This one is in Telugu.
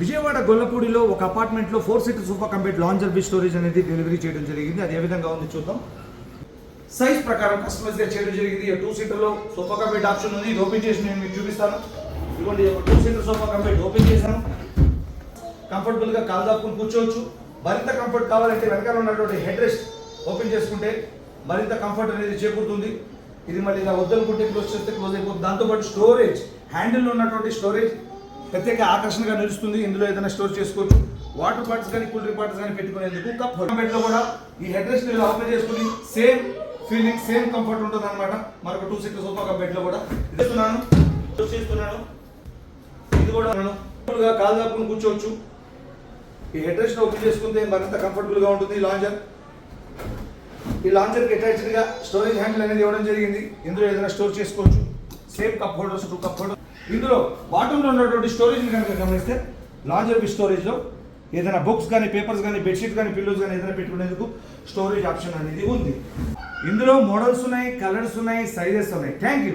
విజయవాడ గొల్లపూడిలో ఒక అపార్ట్మెంట్లో four seater super company lounger B storage అనేది డెలివరీ చేయడం జరిగింది. అది ఏ విధంగా ఉంది చూద్దాం. సైజ్ ప్రకారం కస్టమైజ్గా చేయడం జరిగింది. టూ సీటర్లో సూపర్ సోఫా కంపెనీ ఆప్షన్ ఉంది. ఇది ఓపెన్ చేసి నేను మీకు చూపిస్తాను. ఇదిగోండి two seater sofa company open చేశాను. కంఫర్టబుల్గా కాలు దాక్కుని కూర్చోవచ్చు. మరింత కంఫర్ట్ కావాలంటే వెనకాల ఉన్నటువంటి హెడ్ రెస్ట్ ఓపెన్ చేసుకుంటే మరింత కంఫర్ట్ అనేది చేకూరుతుంది. ఇది మళ్ళీ ఇలా వద్దనుకుంటే క్లోజ్ చేస్తే క్లోజ్ అయిపోతుంది. దాంతోపాటు స్టోరేజ్ హ్యాండిల్ ఉన్నటువంటి స్టోరేజ్ ప్రత్యేక ఆకర్షణగా నిలుస్తుంది. ఇందులో ఏదైనా స్టోర్ చేసుకోవచ్చు. వాటర్ బాటిల్స్ కానీ కూల్ డ్రింక్ బాటిల్స్ కానీ పెట్టుకునేందుకు కప్ బెడ్లో కూడా ఈ హెడ్ రెస్ట్ మీరు ఓపెన్ చేసుకుని సేమ్ ఫీలింగ్ సేమ్ కంఫర్ట్ ఉంటుంది అనమాట మరొక టూ సీటర్ సోఫా బెడ్లో కూడా ఇది ఇస్తున్నాను చేస్తున్నాను. ఇది కూడా మనం కాలు దాపుకుని కూర్చోవచ్చు. ఈ హెడ్ రెస్ట్ ఓపెన్ చేసుకుంటే మరింత కంఫర్టబుల్గా ఉంటుంది ఈ లాంజర్. ఈ లాంజర్కి అటాచ్డ్గా స్టోరేజ్ హ్యాండిల్ అనేది ఇవ్వడం జరిగింది. ఇందులో ఏదైనా స్టోర్ చేసుకోవచ్చు. Same cup holders two cup holder ఇందులో బాటంలో ఉన్నటువంటి స్టోరేజ్ కనుక గమనిస్తే లాంజర్ స్టోరేజ్లో ఏదైనా బుక్స్ కానీ పేపర్స్ కానీ బెడ్షీట్ కానీ పిల్లోస్ కానీ ఏదైనా పెట్టుకునేందుకు స్టోరేజ్ ఆప్షన్ అనేది ఉంది. ఇందులో మోడల్స్ ఉన్నాయి కలర్స్ ఉన్నాయి సైజెస్ ఉన్నాయి. Thank you